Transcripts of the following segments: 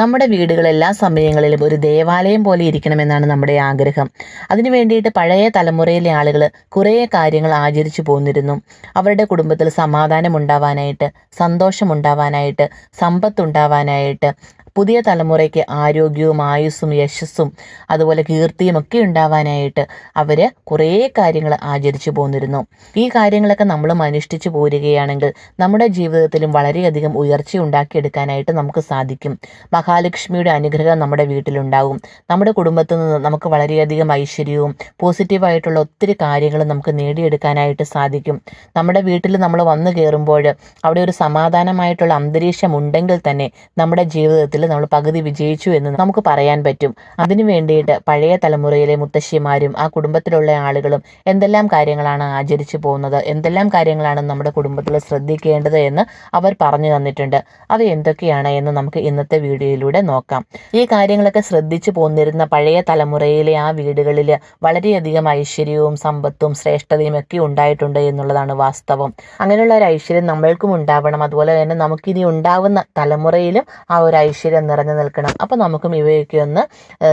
നമ്മുടെ വീടുകൾ എല്ലാ സമയങ്ങളിലും ഒരു ദേവാലയം പോലെ ഇരിക്കണമെന്നാണ് നമ്മുടെ ആഗ്രഹം. അതിനു വേണ്ടിയിട്ട് പഴയ തലമുറയിലെ ആളുകൾ കുറേ കാര്യങ്ങൾ ആചരിച്ചു പോന്നിരുന്നു. അവരുടെ കുടുംബത്തിൽ സമാധാനം ഉണ്ടാവാനായിട്ട് സന്തോഷം സന്തോഷമുണ്ടാവാനായിട്ട് സമ്പത്തുണ്ടാവാനായിട്ട് പുതിയ തലമുറയ്ക്ക് ആരോഗ്യവും ആയുസ്സും യശസ്സും അതുപോലെ കീർത്തിയും ഒക്കെ ഉണ്ടാവാനായിട്ട് അവർ കുറേ കാര്യങ്ങൾ ആചരിച്ചു പോന്നിരുന്നു. ഈ കാര്യങ്ങളൊക്കെ നമ്മൾ അനുഷ്ഠിച്ചു പോരുകയാണെങ്കിൽ നമ്മുടെ ജീവിതത്തിലും വളരെയധികം ഉയർച്ച ഉണ്ടാക്കിയെടുക്കാനായിട്ട് നമുക്ക് സാധിക്കും. മഹാലക്ഷ്മിയുടെ അനുഗ്രഹം നമ്മുടെ വീട്ടിലുണ്ടാവും. നമ്മുടെ കുടുംബത്തിൽ നിന്ന് നമുക്ക് വളരെയധികം ഐശ്വര്യവും പോസിറ്റീവായിട്ടുള്ള ഒത്തിരി കാര്യങ്ങൾ നമുക്ക് നേടിയെടുക്കാനായിട്ട് സാധിക്കും. നമ്മുടെ വീട്ടിൽ നമ്മൾ വന്നു കയറുമ്പോൾ അവിടെ ഒരു സമാധാനമായിട്ടുള്ള അന്തരീക്ഷം ഉണ്ടെങ്കിൽ തന്നെ നമ്മുടെ ജീവിതത്തിൽ നമ്മൾ പകുതി വിജയിച്ചു എന്ന് നമുക്ക് പറയാൻ പറ്റും. അതിനു വേണ്ടിയിട്ട് പഴയ തലമുറയിലെ മുത്തശ്ശിമാരും ആ കുടുംബത്തിലുള്ള ആളുകളും എന്തെല്ലാം കാര്യങ്ങളാണ് ആചരിച്ചു പോകുന്നത്? എന്തെല്ലാം കാര്യങ്ങളാണ് നമ്മുടെ കുടുംബത്തിൽ ശ്രദ്ധിക്കേണ്ടത് എന്ന് അവർ പറഞ്ഞു തന്നിട്ടുണ്ട്. അത് എന്തൊക്കെയാണ് എന്ന് നമുക്ക് ഇന്നത്തെ വീഡിയോയിലൂടെ നോക്കാം. ഈ കാര്യങ്ങളൊക്കെ ശ്രദ്ധിച്ചു പോന്നിരുന്ന പഴയ തലമുറയിലെ ആ വീടുകളിൽ വളരെയധികം ഐശ്വര്യവും സമ്പത്തും ശ്രേഷ്ഠതയും ഒക്കെ ഉണ്ടായിട്ടുണ്ട് എന്നുള്ളതാണ് വാസ്തവം. അങ്ങനെയുള്ള ഒരു ഐശ്വര്യം നമ്മൾക്കും ഉണ്ടാവണം. അതുപോലെ തന്നെ നമുക്കിനി ഉണ്ടാവുന്ന തലമുറയിലും ആ ഒരു ഐശ്വര്യം നിറഞ്ഞു നിൽക്കണം. അപ്പോൾ നമുക്കും ഇവയൊക്കെ ഒന്ന്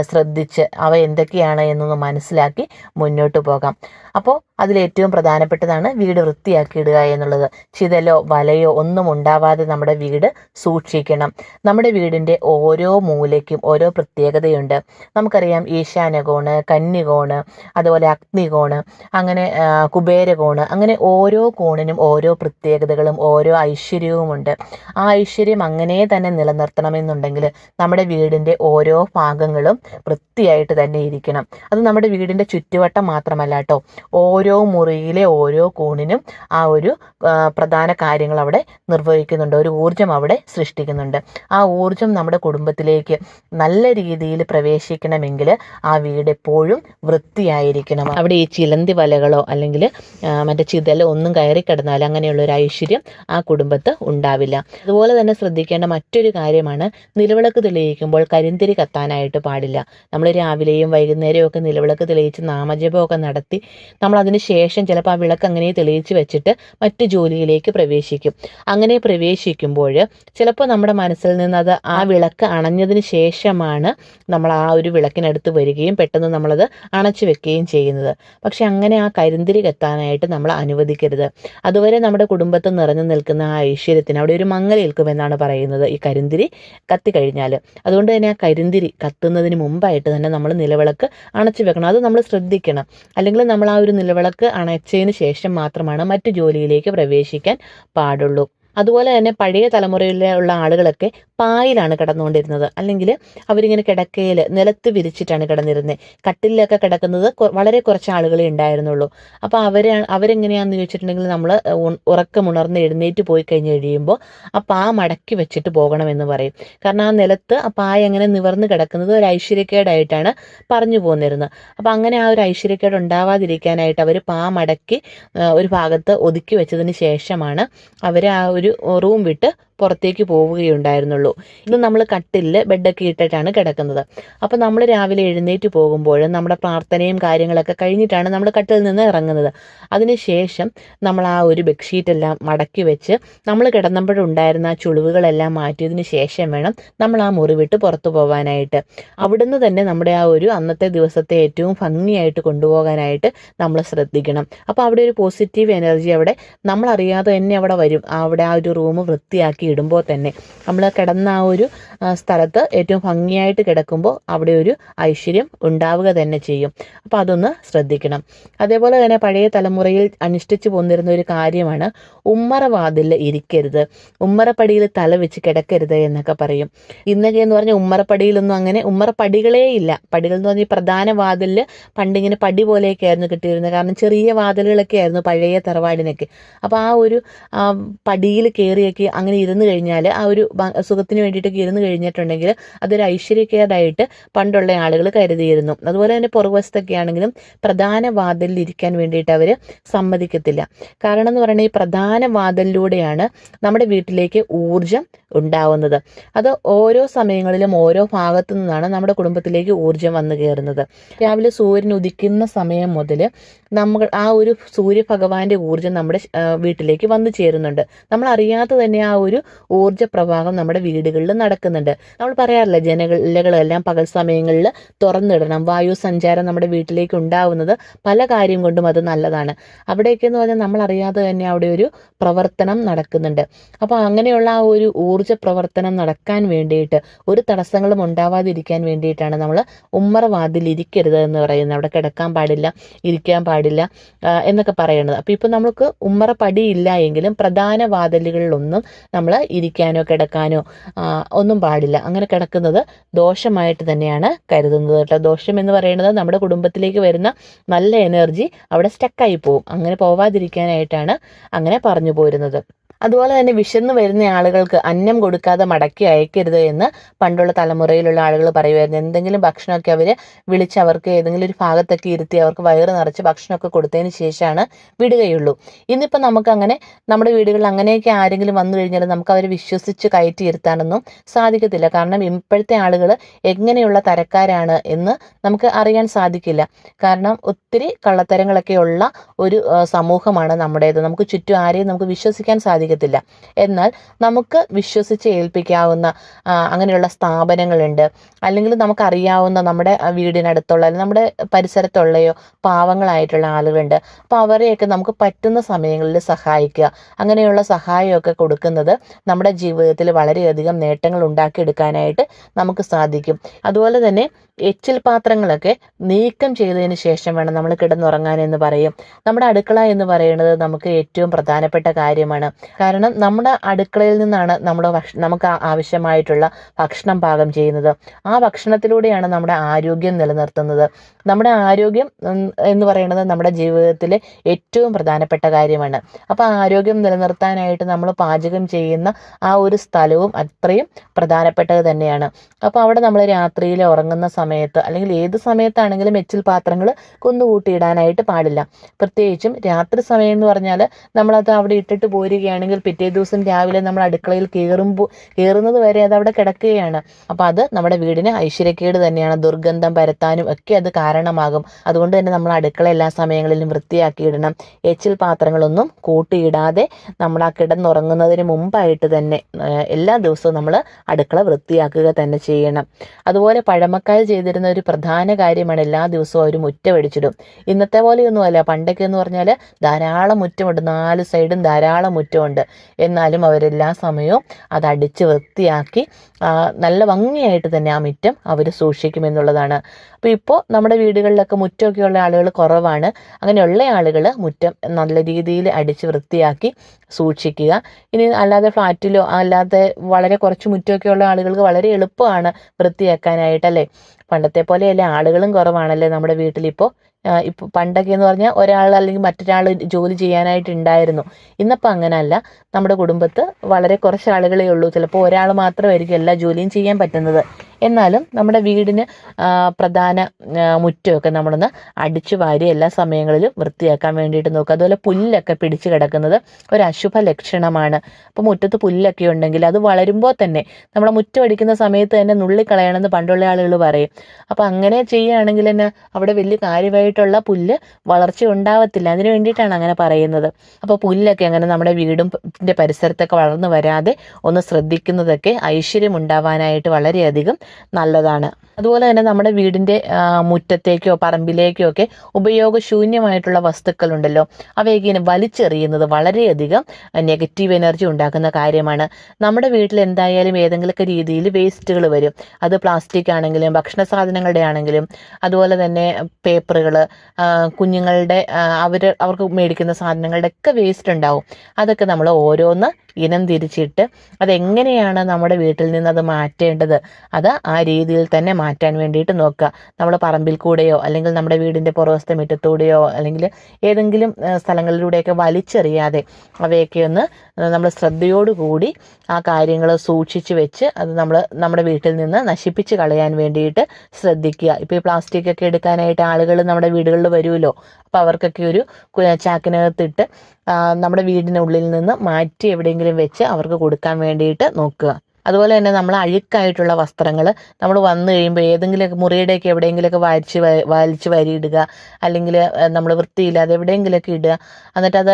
ശ്രദ്ധിച്ച് അവ എന്തൊക്കെയാണ് എന്നൊന്ന് മനസ്സിലാക്കി മുന്നോട്ട് പോകാം. അപ്പോൾ അതിലേറ്റവും പ്രധാനപ്പെട്ടതാണ് വീട് വൃത്തിയാക്കിയിടുക എന്നുള്ളത്. ചിതലോ വലയോ ഒന്നും ഉണ്ടാവാതെ നമ്മുടെ വീട് സൂക്ഷിക്കണം. നമ്മുടെ വീടിന്റെ ഓരോ മൂലയ്ക്കും ഓരോ പ്രത്യേകതയുണ്ട്. നമുക്കറിയാം ഈശാനകോണ് കന്നികോണ് അതുപോലെ അഗ്നികോണ് അങ്ങനെ കുബേരകോണ് അങ്ങനെ ഓരോ കോണിനും ഓരോ പ്രത്യേകതകളും ഓരോ ഐശ്വര്യവുമുണ്ട്. ആ ഐശ്വര്യം അങ്ങനെ തന്നെ നിലനിർത്തണമെന്നുണ്ടെങ്കിൽ നമ്മുടെ വീടിന്റെ ഓരോ ഭാഗങ്ങളും വൃത്തിയായിട്ട് തന്നെ ഇരിക്കണം. അത് നമ്മുടെ വീടിന്റെ ചുറ്റുവട്ടം മാത്രമല്ല കേട്ടോ. ഓരോ മുറിയിലെ ഓരോ കോണിനും ആ ഒരു പ്രധാന കാര്യങ്ങൾ അവിടെ നിർവഹിക്കുന്നുണ്ട്. ഒരു ഊർജം അവിടെ സൃഷ്ടിക്കുന്നുണ്ട്. ആ ഊർജം നമ്മുടെ കുടുംബത്തിലേക്ക് നല്ല രീതിയിൽ പ്രവേശിക്കണമെങ്കിൽ ആ വീട് എപ്പോഴും വൃത്തിയായിരിക്കണം. അവിടെ ഈ ചിലന്തി വലകളോ അല്ലെങ്കിൽ മറ്റേ ചിതലോ ഒന്നും കയറി കിടന്നാൽ അങ്ങനെയുള്ള ഒരു ഐശ്വര്യം ആ കുടുംബത്ത് ഉണ്ടാവില്ല. അതുപോലെ തന്നെ ശ്രദ്ധിക്കേണ്ട മറ്റൊരു കാര്യമാണ് നിലവിളക്ക് തെളിയിക്കുമ്പോൾ കരിന്തിരി കത്താനായിട്ട് പാടില്ല. നമ്മൾ രാവിലെയും വൈകുന്നേരവും ഒക്കെ നിലവിളക്ക് തെളിയിച്ച് നാമജപമൊക്കെ നടത്തി നമ്മൾ അതിന് ശേഷം ചിലപ്പോൾ ആ വിളക്ക് അങ്ങനെ തെളിയിച്ച് വെച്ചിട്ട് മറ്റു ജോലിയിലേക്ക് പ്രവേശിക്കും. അങ്ങനെ പ്രവേശിക്കുമ്പോൾ ചിലപ്പോൾ നമ്മുടെ മനസ്സിൽ നിന്ന് അത് ആ വിളക്ക് അണഞ്ഞതിന് ശേഷമാണ് നമ്മൾ ആ ഒരു വിളക്കിനടുത്ത് വരികയും പെട്ടെന്ന് നമ്മളത് അണച്ചു വെക്കുകയും ചെയ്യുന്നത്. പക്ഷെ അങ്ങനെ ആ കരിന്തിരി കത്താനായിട്ട് നമ്മൾ അനുവദിക്കരുത്. അതുവരെ നമ്മുടെ കുടുംബത്തിൽ നിറഞ്ഞു നിൽക്കുന്ന ആ ഐശ്വര്യത്തിന് അവിടെ ഒരു മങ്ങലേൽക്കുമെന്നാണ് പറയുന്നത് ഈ കരിന്തിരി കത്തി കഴിഞ്ഞാൽ അതുകൊണ്ട് തന്നെ ആ കരിന്തിരി കത്തുന്നതിന് മുമ്പായിട്ട് തന്നെ നമ്മൾ നിലവിളക്ക് അണച്ചു വെക്കണം. അത് നമ്മൾ ശ്രദ്ധിക്കണം. അല്ലെങ്കിൽ നമ്മൾ ആ ഒരു നിലവിളക്ക് അണച്ചതിന് ശേഷം മാത്രമാണ് മറ്റു ജോലിയിലേക്ക് പ്രവേശിക്കാൻ പാടുള്ളൂ. അതുപോലെ തന്നെ പഴയ തലമുറയിലുള്ള ആളുകളൊക്കെ പായിലാണ് കിടന്നുകൊണ്ടിരുന്നത്. അല്ലെങ്കിൽ അവരിങ്ങനെ കിടക്കയിൽ നിലത്ത് വിരിച്ചിട്ടാണ് കിടന്നിരുന്നത് കട്ടിലൊക്കെ കിടക്കുന്നത് വളരെ കുറച്ച് ആളുകളെ ഉണ്ടായിരുന്നുള്ളൂ. അപ്പോൾ അവരെ അവരെങ്ങനെയാണെന്ന് ചോദിച്ചിട്ടുണ്ടെങ്കിൽ നമ്മൾ ഉറക്കമുണർന്ന് എഴുന്നേറ്റ് പോയി കഴിഞ്ഞ് കഴിയുമ്പോൾ ആ പാ മടക്കി വെച്ചിട്ട് പോകണമെന്ന് പറയും. കാരണം ആ നിലത്ത് ആ പായ അങ്ങനെ നിവർന്ന് കിടക്കുന്നത് ഒരു ഐശ്വര്യക്കേടായിട്ടാണ് പറഞ്ഞു പോന്നിരുന്നത്. അപ്പോൾ അങ്ങനെ ആ ഒരു ഐശ്വര്യക്കേട് ഉണ്ടാവാതിരിക്കാനായിട്ട് അവർ പാ മടക്കി ഒരു ഭാഗത്ത് ഒതുക്കി വെച്ചതിന് ശേഷമാണ് അവർ ആ ഒരു റൂം വിട്ട് പുറത്തേക്ക് പോവുകയുണ്ടായിരുന്നുള്ളൂ. ഇന്ന് നമ്മൾ കട്ടിലിൽ ബെഡൊക്കെ ഇട്ടിട്ടാണ് കിടക്കുന്നത്. അപ്പോൾ നമ്മൾ രാവിലെ എഴുന്നേറ്റ് പോകുമ്പോൾ നമ്മുടെ പ്രാർത്ഥനയും കാര്യങ്ങളൊക്കെ കഴിഞ്ഞിട്ടാണ് നമ്മൾ കട്ടിൽ നിന്ന് ഇറങ്ങുന്നത്. അതിനുശേഷം നമ്മൾ ആ ഒരു ബെഡ്ഷീറ്റെല്ലാം മടക്കി വെച്ച് നമ്മൾ കിടന്നപ്പോഴുണ്ടായിരുന്ന ആ ചുളിവുകളെല്ലാം മാറ്റിയതിന് ശേഷം വേണം നമ്മൾ ആ മുറി വിട്ട് പുറത്തു പോകാനായിട്ട് അവിടുന്ന് തന്നെ നമ്മുടെ ആ ഒരു അന്നത്തെ ദിവസത്തെ ഏറ്റവും ഭംഗിയായിട്ട് കൊണ്ടുപോകാനായിട്ട് നമ്മൾ ശ്രദ്ധിക്കണം. അപ്പോൾ അവിടെ ഒരു പോസിറ്റീവ് എനർജി അവിടെ നമ്മളറിയാതെ തന്നെ അവിടെ വരും. അവിടെ ആ ഒരു റൂം വൃത്തിയാക്കി ഇടുമ്പോൾ തന്നെ നമ്മൾ കിടന്ന ആ ഒരു സ്ഥലത്ത് ഏറ്റവും ഭംഗിയായിട്ട് കിടക്കുമ്പോൾ അവിടെ ഒരു ഐശ്വര്യം ഉണ്ടാവുക തന്നെ ചെയ്യും. അപ്പോൾ അതൊന്ന് ശ്രദ്ധിക്കണം. അതേപോലെ തന്നെ പഴയ തലമുറയിൽ അനുഷ്ഠിച്ചു പോന്നിരുന്ന ഒരു കാര്യമാണ് ഉമ്മറവാതിൽ ഇരിക്കരുത്. ഉമ്മറപ്പടിയിൽ തല വെച്ച് കിടക്കരുത് എന്നൊക്കെ പറയും. ഇന്നൊക്കെ എന്ന് പറഞ്ഞാൽ ഉമ്മറപ്പടിയിലൊന്നും അങ്ങനെ ഉമ്മറപ്പടികളേ ഇല്ല. പടികൾ എന്ന് പറഞ്ഞാൽ പ്രധാന വാതിലിൽ പണ്ടിങ്ങനെ പടി പോലെയൊക്കെ ആയിരുന്നു കിട്ടിയിരുന്നത്. കാരണം ചെറിയ വാതിലുകളൊക്കെ ആയിരുന്നു പഴയ തറവാടിനൊക്കെ. അപ്പോൾ ആ ഒരു പടിയിൽ കയറിയൊക്കെ അങ്ങനെ ഇരുന്ന് കഴിഞ്ഞാൽ ആ ഒരു സുഖത്തിന് വേണ്ടിയിട്ടൊക്കെ ഇരുന്ന് കഴിഞ്ഞിട്ടുണ്ടെങ്കിൽ അതൊരു ഐശ്വര്യക്കേടായിട്ട് പണ്ടുള്ള ആളുകൾ കരുതിയിരുന്നു. അതുപോലെ തന്നെ പുറകുവശത്തൊക്കെ ആണെങ്കിലും പ്രധാന വാതിലിൽ ഇരിക്കാൻ വേണ്ടിയിട്ട് അവർ സമ്മതിക്കത്തില്ല. കാരണം എന്ന് പറയുന്നത് ഈ പ്രധാന വാതിലിലൂടെയാണ് നമ്മുടെ വീട്ടിലേക്ക് ഊർജം ഉണ്ടാവുന്നത്. അത് ഓരോ സമയങ്ങളിലും ഓരോ ഭാഗത്തു നിന്നാണ് നമ്മുടെ കുടുംബത്തിലേക്ക് ഊർജം വന്നു കയറുന്നത്. രാവിലെ സൂര്യൻ ഉദിക്കുന്ന സമയം മുതൽ നമ്മൾ ആ ഒരു സൂര്യഭഗവാന്റെ ഊർജം നമ്മുടെ വീട്ടിലേക്ക് വന്നു ചേരുന്നുണ്ട്. നമ്മൾ അറിയാതെ തന്നെ ആ ഒരു ഊർജ പ്രവാഹം നമ്മുടെ വീടുകളിൽ നടക്കുന്നുണ്ട്. നമ്മൾ പറയാറില്ല ജനലകളെല്ലാം പകൽ സമയങ്ങളിൽ തുറന്നിടണം. വായു സഞ്ചാരം നമ്മുടെ വീട്ടിലേക്ക് ഉണ്ടാവുന്നത് പല കാര്യം കൊണ്ടും അത് നല്ലതാണ്. അവിടെയൊക്കെ എന്ന് പറഞ്ഞാൽ നമ്മൾ അറിയാതെ തന്നെ അവിടെ ഒരു പ്രവർത്തനം നടക്കുന്നുണ്ട്. അപ്പോൾ അങ്ങനെയുള്ള ആ ഒരു ഊർജ പ്രവർത്തനം നടക്കാൻ വേണ്ടിയിട്ട് ഒരു തടസ്സങ്ങളും ഉണ്ടാവാതിരിക്കാൻ വേണ്ടിയിട്ടാണ് നമ്മൾ ഉമ്മറ വാതിൽ ഇരിക്കരുത് എന്ന് പറയുന്നത്. അവിടെ കിടക്കാൻ പാടില്ല ഇരിക്കാൻ പാടില്ല എന്നൊക്കെ പറയുന്നത് അപ്പോൾ ഇപ്പോൾ നമുക്ക് ഉമ്മറ പടിയില്ല എങ്കിലും പ്രധാന വാതിലുകളിലൊന്നും നമ്മൾ ഇരിക്കാനോ കിടക്കാനോ ഒന്നും പാടില്ല. അങ്ങനെ കിടക്കുന്നത് ദോഷമായിട്ട് തന്നെയാണ് കരുതുന്നത് കേട്ടോ. ദോഷം എന്ന് പറയുന്നത് നമ്മുടെ കുടുംബത്തിലേക്ക് വരുന്ന നല്ല എനർജി അവിടെ സ്റ്റക്കായി പോകും അങ്ങനെ പോവാതിരിക്കാനായിട്ടാണ് അങ്ങനെ പറഞ്ഞു പോരുന്നത്. അതുപോലെ തന്നെ വിശന്ന് വരുന്ന ആളുകൾക്ക് അന്നം കൊടുക്കാതെ മടക്കി അയക്കരുത് എന്ന് പണ്ടുള്ള തലമുറയിലുള്ള ആളുകൾ പറയുമായിരുന്നു. എന്തെങ്കിലും ഭക്ഷണമൊക്കെ അവർ വിളിച്ച് അവർക്ക് ഏതെങ്കിലും ഒരു ഭാഗത്തൊക്കെ ഇരുത്തി അവർക്ക് വയറ് നിറച്ച് ഭക്ഷണമൊക്കെ കൊടുത്തതിന് ശേഷമാണ് വിടുകയുള്ളൂ. ഇന്നിപ്പോൾ നമുക്ക് അങ്ങനെ നമ്മുടെ വീടുകളിൽ അങ്ങനെയൊക്കെ ആരെങ്കിലും വന്നു കഴിഞ്ഞാൽ നമുക്ക് അവരെ വിശ്വസിച്ച് കയറ്റി ഇരുത്താനൊന്നും സാധിക്കത്തില്ല. കാരണം ഇപ്പോഴത്തെ ആളുകൾ എങ്ങനെയുള്ള തരക്കാരാണ് എന്ന് നമുക്ക് അറിയാൻ സാധിക്കില്ല. കാരണം ഒത്തിരി കള്ളത്തരങ്ങളൊക്കെ ഉള്ള ഒരു സമൂഹമാണ് നമ്മുടേത്. നമുക്ക് ചുറ്റും ആരെയും നമുക്ക് വിശ്വസിക്കാൻ സാധിക്കത്തില്ല എന്നാൽ നമുക്ക് വിശ്വസിച്ച് ഏൽപ്പിക്കാവുന്ന അങ്ങനെയുള്ള സ്ഥാപനങ്ങളുണ്ട്. അല്ലെങ്കിൽ നമുക്കറിയാവുന്ന നമ്മുടെ വീടിനടുത്തുള്ള അല്ലെങ്കിൽ നമ്മുടെ പരിസരത്തുള്ളയോ പാവങ്ങളായിട്ടുള്ള ആളുകളുണ്ട്. അപ്പോൾ അവരെയൊക്കെ നമുക്ക് പറ്റുന്ന സമയങ്ങളിൽ സഹായിക്കുക. അങ്ങനെയുള്ള സഹായമൊക്കെ കൊടുക്കുന്നത് നമ്മുടെ ജീവിതത്തിൽ വളരെയധികം നേട്ടങ്ങൾ ഉണ്ടാക്കിയെടുക്കാനായിട്ട് നമുക്ക് സാധിക്കും. അതുപോലെ തന്നെ എച്ചിൽ പാത്രങ്ങളൊക്കെ നീക്കം ചെയ്തതിന് ശേഷം വേണം നമ്മൾ കിടന്നുറങ്ങാൻ എന്ന് പറയും. നമ്മുടെ അടുക്കള എന്ന് പറയുന്നത് നമുക്ക് ഏറ്റവും പ്രധാനപ്പെട്ട കാര്യമാണ്. കാരണം നമ്മുടെ അടുക്കളയിൽ നിന്നാണ് നമ്മുടെ നമുക്ക് ആവശ്യമായിട്ടുള്ള ഭക്ഷണം പാകം ചെയ്യുന്നത്. ആ ഭക്ഷണത്തിലൂടെയാണ് നമ്മുടെ ആരോഗ്യം നിലനിർത്തുന്നത്. നമ്മുടെ ആരോഗ്യം എന്ന് പറയുന്നത് നമ്മുടെ ജീവിതത്തിലെ ഏറ്റവും പ്രധാനപ്പെട്ട കാര്യമാണ്. അപ്പോൾ ആരോഗ്യം നിലനിർത്താനായിട്ട് നമ്മൾ പാചകം ചെയ്യുന്ന ആ ഒരു സ്ഥലവും അത്രയും പ്രധാനപ്പെട്ടത് തന്നെയാണ്. അപ്പോൾ അവിടെ നമ്മൾ രാത്രിയിൽ ഉറങ്ങുന്ന സമയത്ത് അല്ലെങ്കിൽ ഏത് സമയത്താണെങ്കിലും എച്ചിൽ പാത്രങ്ങൾ കുന്നുകൂട്ടിയിടാനായിട്ട് പാടില്ല. പ്രത്യേകിച്ചും രാത്രി സമയം എന്ന് പറഞ്ഞാൽ നമ്മളത് അവിടെ ഇട്ടിട്ട് പോരുകയാണെങ്കിൽ പിറ്റേ ദിവസം രാവിലെ നമ്മൾ അടുക്കളയിൽ കയറുമ്പോൾ കയറുന്നത് വരെ അത് അവിടെ കിടക്കുകയാണ്. അപ്പോൾ അത് നമ്മുടെ വീടിന് ഐശ്വര്യക്കേട് തന്നെയാണ്. ദുർഗന്ധം പരത്താനും ഒക്കെ അത് കാരണമാകും. അതുകൊണ്ട് തന്നെ നമ്മൾ അടുക്കള എല്ലാ സമയങ്ങളിലും വൃത്തിയാക്കി ഇടണം എച്ചിൽ പാത്രങ്ങളൊന്നും കൂട്ടിയിടാതെ നമ്മൾ ആ കിടന്നുറങ്ങുന്നതിന് മുമ്പായിട്ട് തന്നെ എല്ലാ ദിവസവും നമ്മൾ അടുക്കള വൃത്തിയാക്കുക തന്നെ ചെയ്യണം. അതുപോലെ പഴമക്കാർ ചെയ്തിരുന്ന ഒരു പ്രധാന കാര്യമാണ് എല്ലാ ദിവസവും അവർ മുറ്റമടിച്ചിടും. ഇന്നത്തെ പോലെയൊന്നുമല്ല. പണ്ടൊക്കെ എന്ന് പറഞ്ഞാൽ ധാരാളം മുറ്റമുണ്ട്. നാല് സൈഡും ധാരാളം മുറ്റമുണ്ട്. എന്നാലും അവരെല്ലാ സമയവും അത് അടിച്ച് വൃത്തിയാക്കി നല്ല ഭംഗിയായിട്ട് തന്നെ ആ മുറ്റം അവർ സൂക്ഷിക്കുമെന്നുള്ളതാണ് അപ്പോൾ ഇപ്പോൾ നമ്മുടെ വീടുകളിലൊക്കെ മുറ്റമൊക്കെയുള്ള ആളുകൾ കുറവാണ്. അങ്ങനെയുള്ള ആളുകൾ മുറ്റം നല്ല രീതിയിൽ അടിച്ച് വൃത്തിയാക്കി സൂക്ഷിക്കുക. ഇനി അല്ലാതെ ഫ്ലാറ്റിലോ അല്ലാതെ വളരെ കുറച്ച് മുറ്റമൊക്കെ ഉള്ള ആളുകൾക്ക് വളരെ എളുപ്പമാണ് വൃത്തിയാക്കാനായിട്ടല്ലേ പണ്ടത്തെ പോലെയല്ലേ ആളുകളും കുറവാണല്ലേ നമ്മുടെ വീട്ടിലിപ്പോൾ ഇപ്പോൾ പണ്ടൊക്കെ എന്ന് പറഞ്ഞാൽ ഒരാൾ അല്ലെങ്കിൽ മറ്റൊരാൾ ജോലി ചെയ്യാനായിട്ട് ഉണ്ടായിരുന്നു ഇന്നിപ്പോൾ അങ്ങനെയല്ല നമ്മുടെ കുടുംബത്ത് വളരെ കുറച്ച് ആളുകളേ ഉള്ളൂ. ചിലപ്പോൾ ഒരാൾ മാത്രമായിരിക്കും എല്ലാ ജോലിയും ചെയ്യാൻ പറ്റുന്നത്. എന്നാലും നമ്മുടെ വീടിന് പ്രധാന മുറ്റമൊക്കെ നമ്മളൊന്ന് അടിച്ചു വാരി എല്ലാ സമയങ്ങളിലും വൃത്തിയാക്കാൻ വേണ്ടിയിട്ട് നോക്കുക. അതുപോലെ പുല്ലൊക്കെ പിടിച്ചു കിടക്കുന്നത് ഒരു അശുഭ ലക്ഷണമാണ്. അപ്പോൾ മുറ്റത്ത് പുല്ലൊക്കെ ഉണ്ടെങ്കിൽ അത് വളരുമ്പോൾ തന്നെ നമ്മുടെ മുറ്റം അടിക്കുന്ന സമയത്ത് തന്നെ നുള്ളിക്കളയണമെന്ന് പണ്ടുള്ള ആളുകൾ പറയും. അപ്പോൾ അങ്ങനെ ചെയ്യുകയാണെങ്കിൽ തന്നെ അവിടെ വലിയ കാര്യമായിട്ടുള്ള പുല്ല് വളർച്ച ഉണ്ടാവത്തില്ല. അതിന് വേണ്ടിയിട്ടാണ് അങ്ങനെ പറയുന്നത്. അപ്പോൾ പുല്ലൊക്കെ അങ്ങനെ നമ്മുടെ വീടും പരിസരത്തൊക്കെ വളർന്നു വരാതെ ഒന്ന് ശ്രദ്ധിക്കുന്നതൊക്കെ ഐശ്വര്യം ഉണ്ടാവാനായിട്ട് വളരെയധികം നല്ലതാണ്. അതുപോലെ തന്നെ നമ്മുടെ വീടിന്റെ മുറ്റത്തേക്കോ പറമ്പിലേക്കോ ഒക്കെ ഉപയോഗശൂന്യമായിട്ടുള്ള വസ്തുക്കളുണ്ടല്ലോ. അവയൊക്കെ ഇങ്ങനെ വലിച്ചെറിയുന്നത് വളരെയധികം നെഗറ്റീവ് എനർജി ഉണ്ടാക്കുന്ന കാര്യമാണ്. നമ്മുടെ വീട്ടിൽ എന്തായാലും ഏതെങ്കിലുമൊക്കെ രീതിയിൽ വേസ്റ്റുകൾ വരും. അത് പ്ലാസ്റ്റിക് ആണെങ്കിലും ഭക്ഷണ സാധനങ്ങളുടെ ആണെങ്കിലും അതുപോലെ തന്നെ പേപ്പറുകൾ കുഞ്ഞുങ്ങളുടെ അവർ അവർക്ക് മേടിക്കുന്ന സാധനങ്ങളുടെ ഒക്കെ വേസ്റ്റ് ഉണ്ടാവും. അതൊക്കെ നമ്മൾ ഓരോന്ന് ഇനം തിരിച്ചിട്ട് അതെങ്ങനെയാണ് നമ്മുടെ വീട്ടിൽ നിന്ന് അത് മാറ്റേണ്ടത്? അത് ആ രീതിയിൽ തന്നെ മാറ്റാൻ വേണ്ടിയിട്ട് നോക്കുക. നമ്മൾ പറമ്പിൽ കൂടെയോ അല്ലെങ്കിൽ നമ്മുടെ വീടിന്റെ പുറവസ്ഥ മുറ്റത്തൂടെയോ അല്ലെങ്കിൽ ഏതെങ്കിലും സ്ഥലങ്ങളിലൂടെയൊക്കെ വലിച്ചെറിയാതെ അവയൊക്കെ ഒന്ന് നമ്മൾ ശ്രദ്ധയോടുകൂടി ആ കാര്യങ്ങൾ സൂക്ഷിച്ചു വെച്ച് അത് നമ്മൾ നമ്മുടെ വീട്ടിൽ നിന്ന് നശിപ്പിച്ച് കളയാൻ വേണ്ടിയിട്ട് ശ്രദ്ധിക്കുക. ഇപ്പോൾ ഈ പ്ലാസ്റ്റിക് ഒക്കെ എടുക്കാനായിട്ട് ആളുകൾ നമ്മുടെ വീടുകളിൽ വരുമല്ലോ? അപ്പോൾ അവർക്കൊക്കെ ഒരു ചാക്കിനകത്തിട്ട് നമ്മുടെ വീടിനുള്ളിൽ നിന്ന് മാറ്റി എവിടെയെങ്കിലും വെച്ച് അവർക്ക് കൊടുക്കാൻ വേണ്ടിയിട്ട് നോക്കുക. അതുപോലെ തന്നെ നമ്മൾ അഴുക്കായിട്ടുള്ള വസ്ത്രങ്ങൾ നമ്മൾ വന്നു കഴിയുമ്പോൾ ഏതെങ്കിലുമൊക്കെ മുറിയുടെയൊക്കെ എവിടെയെങ്കിലുമൊക്കെ വരച്ച് വലിച്ച് വരിയിടുക. അല്ലെങ്കിൽ നമ്മൾ വൃത്തിയില്ലാതെ എവിടെയെങ്കിലുമൊക്കെ ഇടുക. എന്നിട്ട് അത്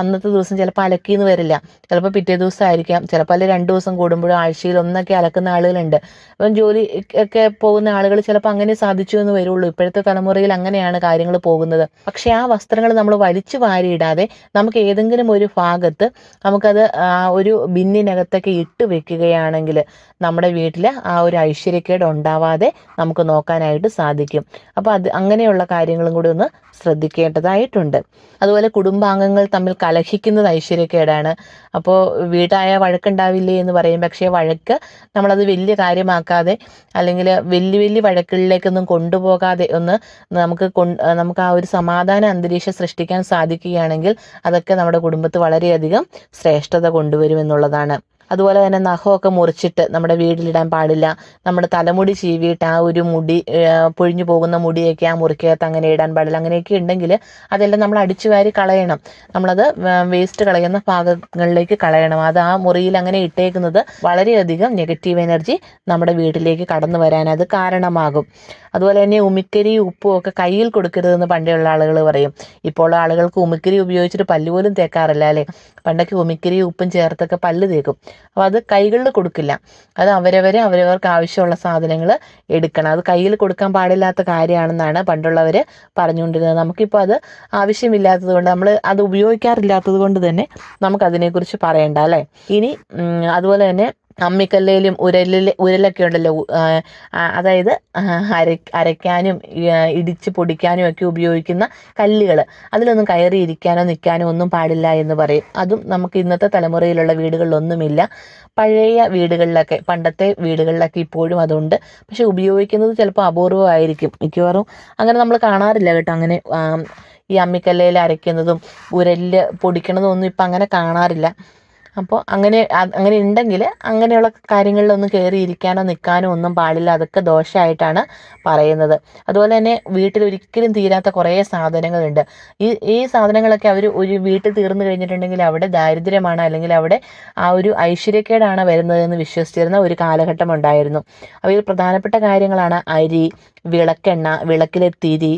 അന്നത്തെ ദിവസം ചിലപ്പോൾ അലക്കിയെന്ന് വരില്ല. ചിലപ്പോൾ പിറ്റേ ദിവസം ആയിരിക്കാം ചിലപ്പോൾ അല്ല രണ്ട് ദിവസം കൂടുമ്പോഴും ആഴ്ചയിൽ ഒന്നൊക്കെ അലക്കുന്ന ആളുകളുണ്ട്. അപ്പം ജോലി ഒക്കെ പോകുന്ന ആളുകൾ ചിലപ്പോൾ അങ്ങനെ സാധിച്ചു എന്ന് വരുള്ളൂ. ഇപ്പോഴത്തെ തലമുറയിൽ അങ്ങനെയാണ് കാര്യങ്ങൾ പോകുന്നത്. പക്ഷേ ആ വസ്ത്രങ്ങൾ നമ്മൾ വലിച്ചു വാരിയിടാതെ നമുക്ക് ഏതെങ്കിലും ഒരു ഭാഗത്ത് നമുക്കത് ഒരു ബിന്നിനകത്തൊക്കെ ഇട്ട് വെക്കുകയാണെങ്കിൽ നമ്മുടെ വീട്ടിൽ ആ ഒരു ഐശ്വര്യക്കേട് ഉണ്ടാവാതെ നമുക്ക് നോക്കാനായിട്ട് സാധിക്കും. അപ്പോൾ അത് അങ്ങനെയുള്ള കാര്യങ്ങളും കൂടി ഒന്ന് ശ്രദ്ധിക്കേണ്ടതായിട്ടുണ്ട്. അതുപോലെ കുടുംബാംഗങ്ങൾ തമ്മിൽ കലഹിക്കുന്നത് ഐശ്വര്യക്കേടാണ്. അപ്പോൾ വീട്ടായ വഴക്കുണ്ടാവില്ലേ എന്ന് പറയും. പക്ഷേ വഴക്ക് നമ്മളത് വലിയ കാര്യമാക്കാതെ അല്ലെങ്കിൽ വലിയ വലിയ വഴക്കുകളിലേക്കൊന്നും കൊണ്ടുപോകാതെ ഒന്ന് നമുക്ക് നമുക്ക് ആ ഒരു സമാധാന അന്തരീക്ഷം സൃഷ്ടിക്കാൻ സാധിക്കുകയാണെങ്കിൽ അതൊക്കെ നമ്മുടെ കുടുംബത്ത് വളരെയധികം ശ്രേഷ്ഠത കൊണ്ടുവരുമെന്നുള്ളതാണ് അതുപോലെ തന്നെ നഖമൊക്കെ മുറിച്ചിട്ട് നമ്മുടെ വീട്ടിലിടാൻ പാടില്ല. നമ്മുടെ തലമുടി ചീവിയിട്ട് ആ ഒരു മുടി പൊഴിഞ്ഞു പോകുന്ന മുടിയൊക്കെ ആ മുറിക്കകത്ത് അങ്ങനെ ഇടാൻ പാടില്ല. അങ്ങനെയൊക്കെ ഉണ്ടെങ്കിൽ അതെല്ലാം നമ്മൾ അടിച്ചു വാരി കളയണം. നമ്മളത് വേസ്റ്റ് കളയുന്ന ഭാഗങ്ങളിലേക്ക് കളയണം. അത് ആ മുറിയിൽ അങ്ങനെ ഇട്ടേക്കുന്നത് വളരെയധികം നെഗറ്റീവ് എനർജി നമ്മുടെ വീട്ടിലേക്ക് കടന്നു വരാൻ അത് കാരണമാകും. അതുപോലെ തന്നെ ഉമിക്കരി ഉപ്പും ഒക്കെ കയ്യിൽ കൊടുക്കരുതെന്ന് പണ്ടുള്ള ആളുകൾ പറയും. ഇപ്പോൾ ആളുകൾക്ക് ഉമിക്കരി ഉപയോഗിച്ചിട്ട് പല്ലുപോലും തേക്കാറില്ല അല്ലേ? പണ്ടൊക്കെ ഉമിക്കരി ഉപ്പും ചേർത്തൊക്കെ പല്ല് തേക്കും. അപ്പോൾ അത് കൈകളിൽ കൊടുക്കില്ല. അത് അവരവരെ അവരവർക്ക് ആവശ്യമുള്ള സാധനങ്ങൾ എടുക്കണം. അത് കയ്യിൽ കൊടുക്കാൻ പാടില്ലാത്ത കാര്യമാണെന്നാണ് പണ്ടുള്ളവർ പറഞ്ഞുകൊണ്ടിരുന്നത്. നമുക്കിപ്പോൾ അത് ആവശ്യമില്ലാത്തത് കൊണ്ട് നമ്മൾ അത് ഉപയോഗിക്കാറില്ലാത്തത് കൊണ്ട് തന്നെ നമുക്കതിനെക്കുറിച്ച് പറയണ്ട അല്ലേ? ഇനി അതുപോലെ തന്നെ അമ്മിക്കല്ലേലും ഉരലിൽ ഉരലൊക്കെ ഉണ്ടല്ലോ അതായത് അര അരയ്ക്കാനും ഇടിച്ച് പൊടിക്കാനും ഒക്കെ ഉപയോഗിക്കുന്ന കല്ലുകൾ അതിലൊന്നും കയറി ഇരിക്കാനോ നിൽക്കാനോ ഒന്നും പാടില്ല എന്ന് പറയും. അതും നമുക്ക് ഇന്നത്തെ തലമുറയിലുള്ള വീടുകളിലൊന്നുമില്ല. പഴയ വീടുകളിലൊക്കെ പണ്ടത്തെ വീടുകളിലൊക്കെ ഇപ്പോഴും അതുണ്ട്. പക്ഷെ ഉപയോഗിക്കുന്നത് ചിലപ്പോൾ അപൂർവമായിരിക്കും. മിക്കവാറും അങ്ങനെ നമ്മൾ കാണാറില്ല കേട്ടോ. അങ്ങനെ ഈ അമ്മിക്കല്ലയിൽ അരയ്ക്കുന്നതും ഉരലിൽ പൊടിക്കണതും ഒന്നും ഇപ്പം അങ്ങനെ കാണാറില്ല. അപ്പോൾ അങ്ങനെ അങ്ങനെ ഉണ്ടെങ്കിൽ അങ്ങനെയുള്ള കാര്യങ്ങളിലൊന്നും കയറി ഇരിക്കാനോ നിൽക്കാനോ ഒന്നും പാടില്ല. അതൊക്കെ ദോഷമായിട്ടാണ് പറയുന്നത്. അതുപോലെ തന്നെ വീട്ടിൽ ഒരിക്കലും തീരാത്ത കുറേ സാധനങ്ങളുണ്ട്. ഈ ഈ സാധനങ്ങളൊക്കെ അവർ ഒരു വീട്ടിൽ തീർന്നു കഴിഞ്ഞിട്ടുണ്ടെങ്കിൽ അവിടെ ദാരിദ്ര്യമാണ് അല്ലെങ്കിൽ അവിടെ ആ ഒരു ഐശ്വര്യക്കേടാണ് വരുന്നതെന്ന് വിശ്വസിച്ചിരുന്ന ഒരു കാലഘട്ടം ഉണ്ടായിരുന്നു. അവയിൽ പ്രധാനപ്പെട്ട കാര്യങ്ങളാണ് അരി വിളക്കെണ്ണ വിളക്കിലെ തിരി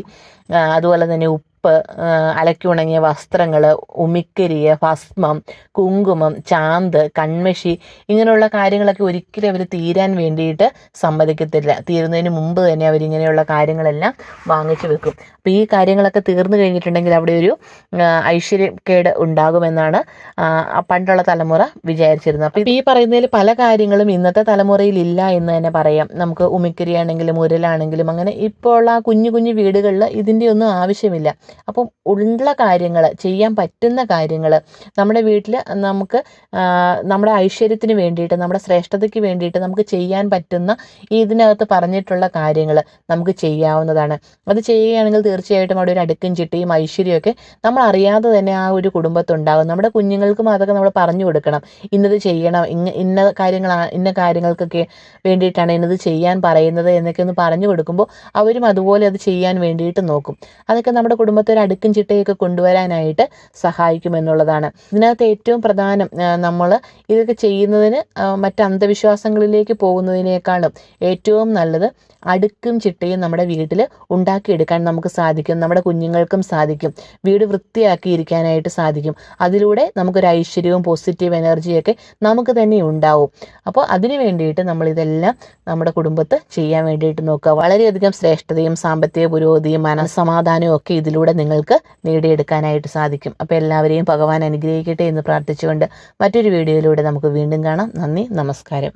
അതുപോലെ തന്നെ ഉപ്പ് ആ, അലക്കി ഉണങ്ങിയ വസ്ത്രങ്ങൾ ഉമിക്കരിയ ഭസ്മം കുങ്കുമം ചാന്ത് കൺമഷി ഇങ്ങനെയുള്ള കാര്യങ്ങളൊക്കെ ഒരിക്കലും അവർ തീരാൻ വേണ്ടിയിട്ട് സമ്മതിക്കത്തില്ല. തീരുന്നതിന് മുമ്പ് തന്നെ അവരിങ്ങനെയുള്ള കാര്യങ്ങളെല്ലാം വാങ്ങിച്ചു വെക്കും. അപ്പോൾ ഈ കാര്യങ്ങളൊക്കെ തീർന്നു കഴിഞ്ഞിട്ടുണ്ടെങ്കിൽ അവിടെ ഒരു ഐശ്വര്യക്കേട് ഉണ്ടാകുമെന്നാണ് പണ്ടുള്ള തലമുറ വിചാരിച്ചിരുന്നത്. അപ്പോൾ ഈ പറയുന്നതിൽ പല കാര്യങ്ങളും ഇന്നത്തെ തലമുറയിൽ ഇല്ല എന്ന് തന്നെ പറയാം. നമുക്ക് ഉമിക്കരി ആണെങ്കിലും ഉരലാണെങ്കിലും അങ്ങനെ ഇപ്പോൾ ഉള്ള ആ കുഞ്ഞു കുഞ്ഞു വീടുകളിൽ ഇതിന്റെ ഒന്നും ആവശ്യമില്ല. അപ്പം ഉള്ള കാര്യങ്ങൾ ചെയ്യാൻ പറ്റുന്ന കാര്യങ്ങൾ നമ്മുടെ വീട്ടിൽ നമുക്ക് നമ്മുടെ ഐശ്വര്യത്തിന് വേണ്ടിയിട്ട് നമ്മുടെ ശ്രേഷ്ഠതയ്ക്ക് വേണ്ടിയിട്ട് നമുക്ക് ചെയ്യാൻ പറ്റുന്ന ഈ ഇതിനകത്ത് പറഞ്ഞിട്ടുള്ള കാര്യങ്ങൾ നമുക്ക് ചെയ്യാവുന്നതാണ്. അത് ചെയ്യുകയാണെങ്കിൽ തീർച്ചയായിട്ടും അവിടെ ഒരു അടുക്കും ചിട്ടിയും ഐശ്വര്യമൊക്കെ നമ്മൾ അറിയാതെ തന്നെ ആ ഒരു കുടുംബത്തുണ്ടാകും. നമ്മുടെ കുഞ്ഞുങ്ങൾക്കും അതൊക്കെ നമ്മൾ പറഞ്ഞു കൊടുക്കണം. ഇന്നത് ചെയ്യണം ഇന്ന ഇന്ന കാര്യങ്ങൾ ഇന്ന കാര്യങ്ങൾക്കൊക്കെ വേണ്ടിയിട്ടാണ് ഇന്നത് ചെയ്യാൻ പറയുന്നത് എന്നൊക്കെ ഒന്ന് പറഞ്ഞു കൊടുക്കുമ്പോൾ അവരും അതുപോലെ അത് ചെയ്യാൻ വേണ്ടിയിട്ട് നോക്കും. അതൊക്കെ നമ്മുടെ കുടുംബത്തെ ഒരു അടുക്കും ചിട്ടയൊക്കെ കൊണ്ടുവരാനായിട്ട് സഹായിക്കുമെന്നുള്ളതാണ്. ഇതിനകത്ത് ഏറ്റവും പ്രധാനം നമ്മൾ ഇതൊക്കെ ചെയ്യുന്നതിന് മറ്റ് അന്ധവിശ്വാസങ്ങളിലേക്ക് പോകുന്നതിനേക്കാളും ഏറ്റവും നല്ലത് അടുക്കും ചിട്ടയും നമ്മുടെ വീട്ടിൽ ഉണ്ടാക്കിയെടുക്കാൻ നമുക്ക് സാധിക്കും. നമ്മുടെ കുഞ്ഞുങ്ങൾക്കും സാധിക്കും. വീട് വൃത്തിയാക്കിയിരിക്കാനായിട്ട് സാധിക്കും. അതിലൂടെ നമുക്കൊരു ഐശ്വര്യവും പോസിറ്റീവ് എനർജിയൊക്കെ നമുക്ക് തന്നെ ഉണ്ടാവും. അപ്പോൾ അതിനു വേണ്ടിയിട്ട് നമ്മൾ ഇതെല്ലാം നമ്മുടെ കുടുംബത്ത് ചെയ്യാൻ വേണ്ടിയിട്ട് നോക്കുക. വളരെയധികം ശ്രേഷ്ഠതയും സാമ്പത്തിക പുരോഗതിയും മനസ്സമാധാനവും ഒക്കെ ഇതിലൂടെ നിങ്ങൾക്ക് നേടിയെടുക്കാനായിട്ട് സാധിക്കും. അപ്പോൾ എല്ലാവരെയും ഭഗവാൻ അനുഗ്രഹിക്കട്ടെ എന്ന് പ്രാർത്ഥിച്ചുകൊണ്ട് മറ്റൊരു വീഡിയോയിലൂടെ നമുക്ക് വീണ്ടും കാണാം. നന്ദി നമസ്കാരം.